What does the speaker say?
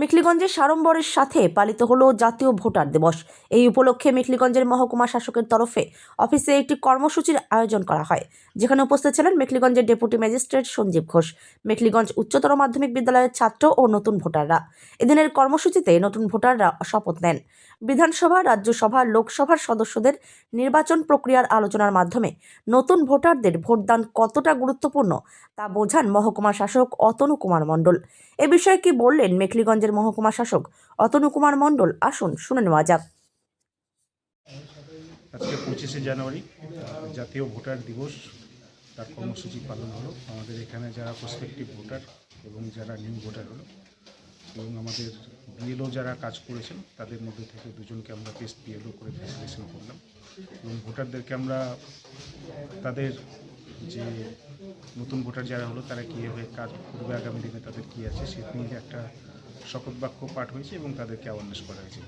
মেখলিগঞ্জের সাড়ম্বরের সাথে পালিত হলো জাতীয় ভোটার দিবস। এই উপলক্ষে মেখলিগঞ্জের মহকুমা শাসকের তরফে অফিসে একটি কর্মসূচির আয়োজন করা হয়, যেখানে উপস্থিত ছিলেন মেখলিগঞ্জের ডেপুটি ম্যাজিস্ট্রেট সঞ্জীব ঘোষ মেখলিগঞ্জ উচ্চতর মাধ্যমিক বিদ্যালয়ের ছাত্র ও নতুন ভোটাররা। এদিনের কর্মসূচিতে নতুন ভোটাররা শপথ নেন। বিধানসভা, রাজ্যসভা, লোকসভার সদস্যদের নির্বাচন প্রক্রিয়ার আলোচনার মাধ্যমে নতুন ভোটারদের ভোটদান কতটা গুরুত্বপূর্ণ তা বোঝান মহকুমা শাসক অতনু কুমার মণ্ডল। এ বিষয়ে কি বললেন মেখলিগঞ্জের মহকুমা শাসক? অতনু কুমার মণ্ডল, আসুন, শুনে নেওয়া যাক। আজকে পঁচিশে জানুয়ারি, জাতীয় ভোটার দিবস, তার কর্মসূচি পালন হলো। আমাদের এখানে যারা প্রসপেক্টিভ ভোটার এবং যারা নিউ ভোটার হলো, এবং আমাদের বিএলও যারা কাজ করেছেন, তাদের মধ্যে থেকে দুজনকে আমরা টেস্ট বিএলও করে ফেসিলেশন করলাম। এবং ভোটারদেরকে আমরা তাদের যে নতুন ভোটার যারা হলো, তারা কীভাবে কাজ করবে আগামী দিনে, তাদের কী আছে সে নিয়ে একটা শপথ বাক্য পাঠ হয়েছে এবং তাদেরকে অ্যাওয়ারনেস করা হয়েছে